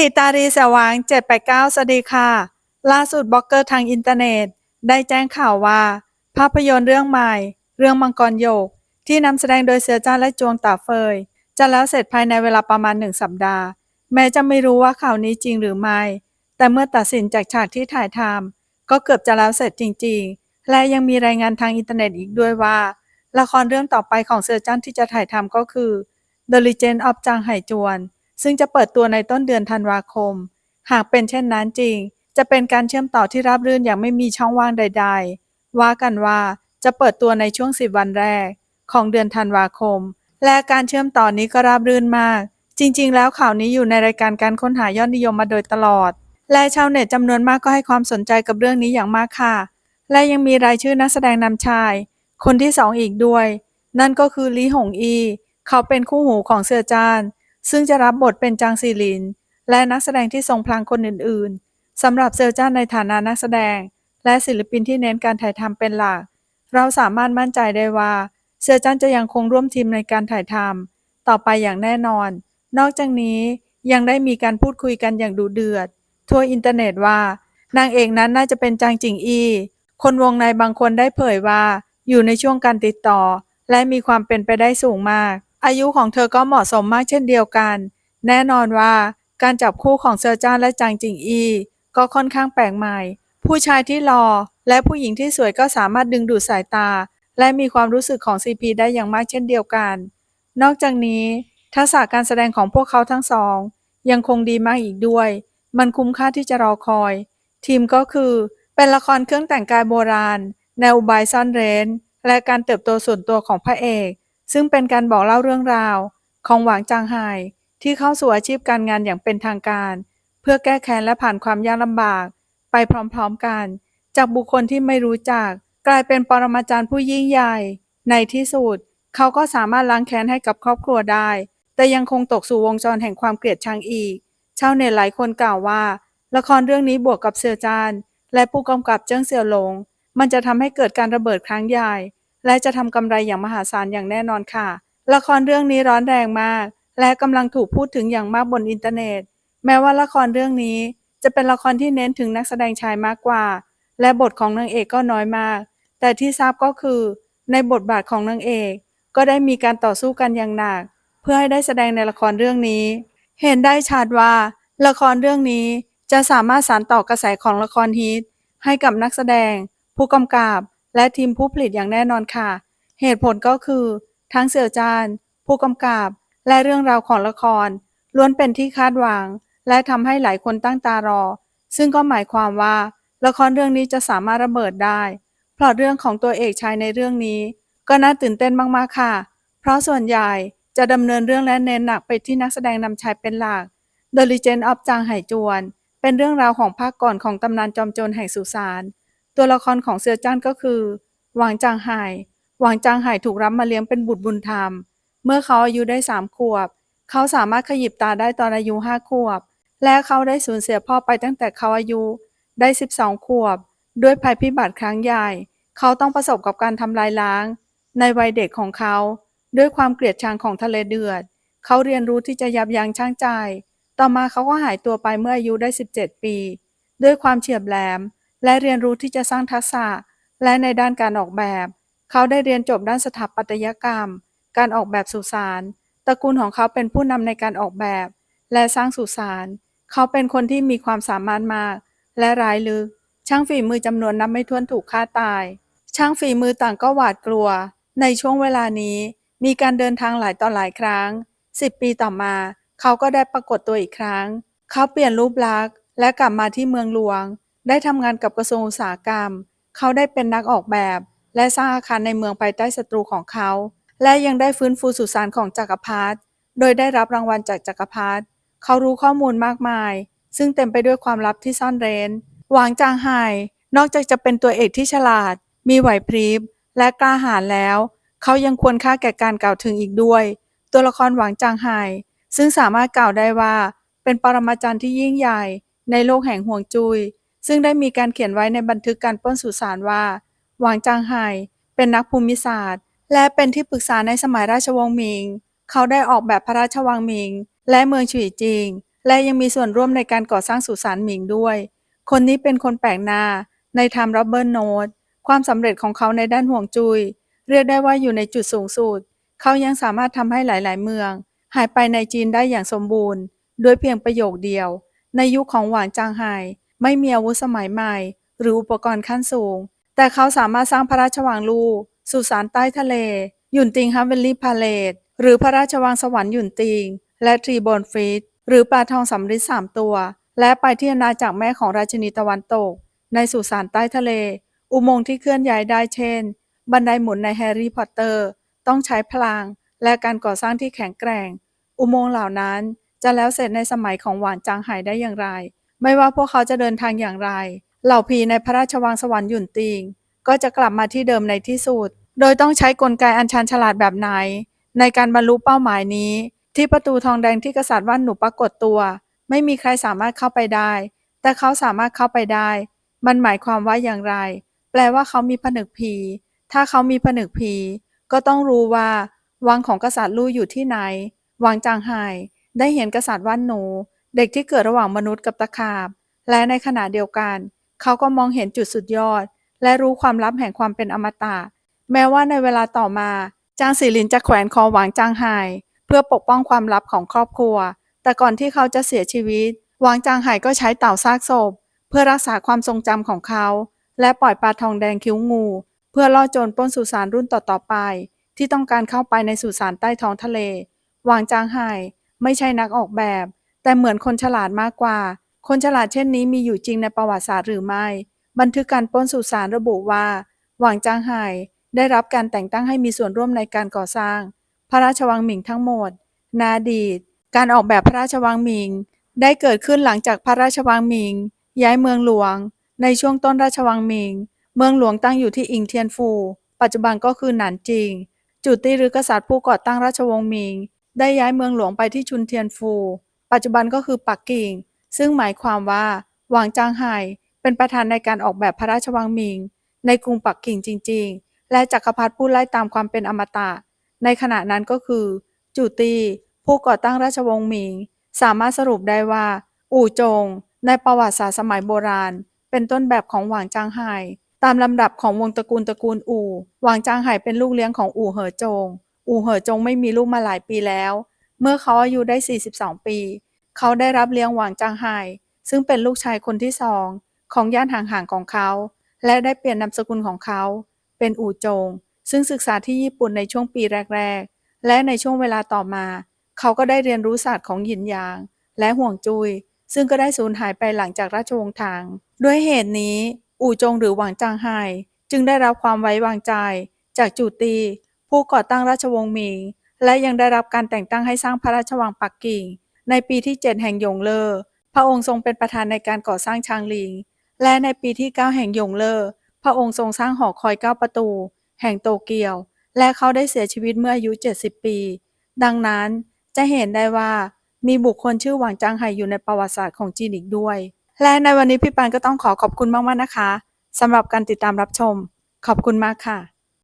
ถีตารีแสวาง 789 สวัสดีค่ะ ล่าสุดบล็อกเกอร์ทางอินเทอร์เน็ต ได้แจ้งข่าวว่า ภาพยนตร์เรื่องใหม่ เรื่องมังกรโยก ที่นำแสดงโดยเสือจ้าและจวงตาเฟย จะแล้วเสร็จภายในเวลาประมาณหนึ่งสัปดาห์ แม้จะไม่รู้ว่าข่าวนี้จริงหรือไม่ แต่เมื่อตัดสินจากฉากที่ถ่ายทำก็เกือบจะแล้วเสร็จจริง ๆ และยังมีรายงานทางอินเทอร์เน็ตอีกด้วยว่า ละครเรื่องต่อไปของเสือจ้านที่จะถ่ายทำก็คือ The Legend of จางไหจวน ซึ่งจะเปิดตัวในต้นเดือนธันวาคม หากเป็นเช่นนั้นจริง จะเป็นการเชื่อมต่อที่ราบรื่นอย่างไม่มีช่องว่างใด ๆ ว่ากันว่าจะเปิดตัวในช่วง 10 วันแรก ของเดือนธันวาคม และการเชื่อมต่อนี้ก็ราบรื่นมาก จริง ๆ แล้วข่าวนี้อยู่ในรายการการค้นหายอดนิยมมาโดยตลอด และชาวเน็ตจำนวนมากก็ให้ความสนใจกับเรื่องนี้อย่างมากค่ะ และยังมีรายชื่อนักแสดงนำชาย คนที่สองอีกด้วย นั่นก็คือลีหงอี เขาเป็นคู่หูของเสือจาน ซึ่งจะรับบทเป็นจางซีลิน และนักแสดงที่ทรงพลังคนอื่นๆสำหรับเซอร์จ้านในฐานะนักแสดง และศิลปินที่เน้นการถ่ายทำเป็นหลัก เราสามารถมั่นใจได้ว่า เซอร์จ้านจะยังคงร่วมทีมในการถ่ายทำต่อไปอย่างแน่นอน นอกจากนี้ยังได้มีการพูดคุยกันอย่างดุเดือด ทั่วอินเทอร์เน็ตว่า นางเอกนั้นน่าจะเป็นจางจิงอี คนวงในบางคนได้เผยว่า อยู่ในช่วงการติดต่อ และมีความเป็นไปได้สูงมาก อายุของเธอก็เหมาะสมมากเช่นเดียวกัน แน่นอนว่าการจับคู่ของเซอร์จ้านและจางจิงอี ก็ค่อนข้างแปลกใหม่ ผู้ชายที่หล่อและผู้หญิงที่สวยก็สามารถดึงดูดสายตา และมีความรู้สึกของซีพีได้อย่างมากเช่นเดียวกัน นอกจากนี้ ทักษะการแสดงของพวกเขาทั้งสอง ยังคงดีมากอีกด้วย มันคุ้มค่าที่จะรอคอย ทีมก็คือ เป็นละครเครื่องแต่งกายโบราณ แนวอุบายซ่อนเร้นและการเติบโตส่วนตัวของพระเอก ซึ่งเป็นการบอกเล่าเรื่องราว ของหวางจางไห่ที่เข้าสู่อาชีพการงานอย่างเป็นทางการ เพื่อแก้แค้นและผ่านความยากลำบาก ไปพร้อมๆกัน จากบุคคลที่ไม่รู้จัก กลายเป็นปรมาจารย์ผู้ยิ่งใหญ่ ในที่สุด เขาก็สามารถล้างแค้นให้กับครอบครัวได้ แต่ยังคงตกสู่วงจรแห่งความเกลียดชังอีก ชาวเน็ตหลายคนกล่าวว่า ละครเรื่องนี้บวกกับเสือจานและผู้กำกับเจิ้งเสี่ยวหลง มันจะทำให้เกิดการระเบิดครั้งใหญ่ และจะทำกำไรอย่างมหาศาลอย่างแน่นอนค่ะ ละครเรื่องนี้ร้อนแรงมาก และกำลังถูกพูดถึงอย่างมากบนอินเทอร์เน็ต แม้ว่าละครเรื่องนี้จะเป็นละครที่เน้นถึงนักแสดงชายมากกว่า และบทของนางเอกก็น้อยมาก แต่ที่ทราบก็คือ ในบทบาทของนางเอก ก็ได้มีการต่อสู้กันอย่างหนัก เพื่อให้ได้แสดงในละครเรื่องนี้ เห็นได้ชัดว่า ละครเรื่องนี้จะสามารถสานต่อกระแสของละครฮิตให้กับนักแสดง ผู้กำกับ และทีมผู้ผลิตอย่างแน่นอนค่ะ เหตุผลก็คือ ทั้งเสี่ยวจาน ผู้กำกับ และเรื่องราวของละคร ล้วนเป็นที่คาดหวัง และทำให้หลายคนตั้งตารอ ซึ่งก็หมายความว่า ละครเรื่องนี้จะสามารถระเบิดได้พล็อตเรื่องของตัวเอกชายในเรื่องนี้ ก็น่าตื่นเต้นมากๆค่ะ เพราะส่วนใหญ่จะดำเนินเรื่องและเน้นหนักไปที่นักแสดงนำชายเป็นหลัก The Legend of จางไหจวน เป็นเรื่องราวของภาคก่อนของตำนานจอมโจรแห่งสุสาน ตัวละครของเสือจ้านก็คือหวางจางไห่หวางจางไห่ถูกรับมาเลี้ยงเป็นบุตรบุญธรรม เมื่อเขาอายุได้สามขวบ เขาสามารถขยิบตาได้ตอนอายุห้าขวบ และเขาได้สูญเสียพ่อไปตั้งแต่เขาอายุได้12ขวบ ด้วยภัยพิบัติครั้งใหญ่ เขาต้องประสบกับการทำลายล้าง ในวัยเด็กของเขา ด้วยความเกลียดชังของทะเลเดือด เขาเรียนรู้ที่จะยับยั้งชั่งใจ ต่อมาเขาก็หายตัวไปเมื่ออายุได้ 17 ปี ด้วยความเฉียบแหลม และเรียนรู้ที่จะสร้างทักษะ และในด้านการออกแบบ เขาได้เรียนจบด้านสถาปัตยกรรม การออกแบบสุสานตระกูลของเขาเป็นผู้นำในการออกแบบ และสร้างสุสานเขาเป็นคนที่มีความสามารถมาก และร้ายลึก ช่างฝีมือจำนวนนับไม่ถ้วนถูกฆ่าตาย ช่างฝีมือต่างก็หวาดกลัว ในช่วงเวลานี้ มีการเดินทางหลายต่อหลายครั้ง 10 ปีต่อมา เขาก็ได้ปรากฏตัวอีกครั้ง เขาเปลี่ยนรูปลักษณ์และกลับมาที่เมืองหลวง ได้ทำงานกับกระทรวงอุตสาหกรรม เขาได้เป็นนักออกแบบ และสร้างอาคารในเมืองภายใต้ศัตรูของเขา และยังได้ฟื้นฟูสุสานของจักรพรรดิ โดยได้รับรางวัลจากจักรพรรดิ เขารู้ข้อมูลมากมาย ซึ่งเต็มไปด้วยความลับที่ซ่อนเร้น หวางจางไห่นอกจากจะเป็นตัวเอกที่ฉลาด มีไหวพริบ และกล้าหาญแล้ว เขายังควรค่าแก่การกล่าวถึงอีกด้วย ตัวละครหวางจางไห่ซึ่งสามารถกล่าวได้ว่า เป็นปรมาจารย์ที่ยิ่งใหญ่ ในโลกแห่งห่วงจุย้ย ซึ่งได้มีการเขียนไว้ในบันทึกการปล้นสุสานว่า หวางจางไห่เป็นนักภูมิศาสตร์ และเป็นที่ปรึกษาในสมัยราชวงศ์หมิง เขาได้ออกแบบพระราชวังหมิง และเมืองฉุยจิง และยังมีส่วนร่วมในการก่อสร้างสุสานหมิงด้วย คนนี้เป็นคนแปลกหน้า ในไทม์รับเบิลโนดความสำเร็จของเขาในด้านห่วงจุยเรียกได้ว่าอยู่ในจุดสูงสุด เขายังสามารถทำให้หลาย ๆ เมือง หายไปในจีนได้อย่างสมบูรณ์ ด้วยเพียงประโยคเดียว ในยุคของหวานจางไห่ ไม่มีอาวุธสมัยใหม่ หรืออุปกรณ์ขั้นสูง แต่เขาสามารถสร้างพระราชวังลูสุสานใต้ทะเลหยุนติงฮับเวลลี่พาเลตหรือพระราชวังสวรรค์หยุนติง และทรีบอนฟิตหรือปลาทองสำริดสามตัว และไปที่อาณาจักรแม่ของราชินีตะวันตก ในสุสานใต้ทะเล อุโมงค์ที่เคลื่อนย้ายได้เช่น บันไดหมุนในแฮร์รี่พอตเตอร์ ต้องใช้พลัง และการก่อสร้างที่แข็งแกร่ง อุโมงค์เหล่านั้นจะแล้วเสร็จในสมัยของหวานจางไห่ได้อย่างไร ไม่ว่าพวกเขาจะเดินทางอย่างไร เหล่าพีในพระราชวังสวรรค์หยุนติง ก็จะกลับมาที่เดิมในที่สุด โดยต้องใช้กลไกอันชันฉลาดแบบไหน ในการบรรลุเป้าหมายนี้ ที่ประตูทองแดงที่กษัตริย์ว่านหนูปรากฏตัว ไม่มีใครสามารถเข้าไปได้ แต่เขาสามารถเข้าไปได้ มันหมายความว่าอย่างไร แปลว่าเขามีผนึกผี ถ้าเขามีผนึกผี ก็ต้องรู้ว่าวังของกษัตริย์ลู่อยู่ที่ไหน วังจางไห่ได้เห็นกษัตริย์ว่านหนู เด็กที่เกิดระหว่างมนุษย์กับตะขาบ และในขณะเดียวกัน เขาก็มองเห็นจุดสุดยอด และรู้ความลับแห่งความเป็นอมตะ แม้ว่าในเวลาต่อมา จางสีลินจะแขวนคอหวางจางไห่เพื่อปกป้องความลับของครอบครัว แต่ก่อนที่เขาจะเสียชีวิต หวางจางไห่ก็ใช้เต่าซากศพ เพื่อรักษาความทรงจำของเขา และปล่อยปลาทองแดงคิ้วงู เพื่อล่อโจรปล้นสุสานรุ่นต่อๆไป ที่ต้องการเข้าไปในสุสานใต้ท้องทะเล หวางจางไห่ไม่ใช่นักออกแบบ แต่เหมือนคนฉลาดมากกว่า คนฉลาดเช่นนี้มีอยู่จริงในประวัติศาสตร์หรือไม่ บันทึกการปล้นสุสานระบุว่า หวางจางไห่ได้รับการแต่งตั้งให้มีส่วนร่วมในการก่อสร้าง พระราชวังหมิงทั้งหมด นาดีตการออกแบบพระราชวังหมิง ได้เกิดขึ้นหลังจากพระราชวังหมิง ย้ายเมืองหลวง ในช่วงต้นราชวังหมิง เมืองหลวงตั้งอยู่ที่อิงเทียนฟู ปัจจุบันก็คือหนานจิง จุติหรือกษัตริย์ผู้ก่อตั้งราชวงศ์หมิง ได้ย้ายเมืองหลวงไปที่ชุนเทียนฟู ปัจจุบันก็คือปักกิ่ง ซึ่งหมายความว่าหวางจางไห่เป็นประธานในการออกแบบพระราชวังมิง ในกรุงปักกิ่งจริง ๆ และจักรพรรดิผู้ไล่ตามความเป็นอมตะ ในขณะนั้นก็คือ จูตี ผู้ก่อตั้งราชวงศ์มิง สามารถสรุปได้ว่า อู่จง ในประวัติศาสตร์สมัยโบราณ เป็นต้นแบบของหวางจางไห่ตามลำดับของวงตระกูลตระกูลอู่ หวางจางไห่เป็นลูกเลี้ยงของอู่เหอจง อู่เหอจงไม่มีลูกมาหลายปีแล้ว เมื่อเขาอายุได้ 42 ปี เขาได้รับเลี้ยงหวางจางไห่ซึ่งเป็นลูกชายคนที่สองของญาติห่างๆของเขา และได้เปลี่ยนนามสกุลของเขา เป็นอู่จง ซึ่งศึกษาที่ญี่ปุ่นในช่วงปีแรก ๆ และในช่วงเวลาต่อมา เขาก็ได้เรียนรู้ศาสตร์ของหยินหยาง และห่วงจุย ซึ่งก็ได้สูญหายไปหลังจากราชวงศ์ทางด้วยเหตุนี้ อู่จงหรือหวางจางไห่จึงได้รับความไว้วางใจ จากจูตี ผู้ก่อตั้งราชวงศ์หมิง และยังได้รับการแต่งตั้งให้สร้างพระราชวังปักกิ่ง ในปีที่ 7 แห่งหยงเลอพระองค์ทรงเป็นประธานในการก่อสร้างชางลิง และในปีที่ 9 แห่งหยงเลอพระองค์ทรงสร้างหอคอย 9 ประตู แห่งโตเกียว และเขาได้เสียชีวิตเมื่ออายุ 70 ปี ดังนั้นจะเห็นได้ว่ามีบุคคลชื่อหวางจางไห่อยู่ในประวัติศาสตร์ของจีนอีกด้วย และในวันนี้พี่ปานก็ต้องขอขอบคุณมากๆนะคะสำหรับการติดตามรับชม ขอบคุณมากค่ะ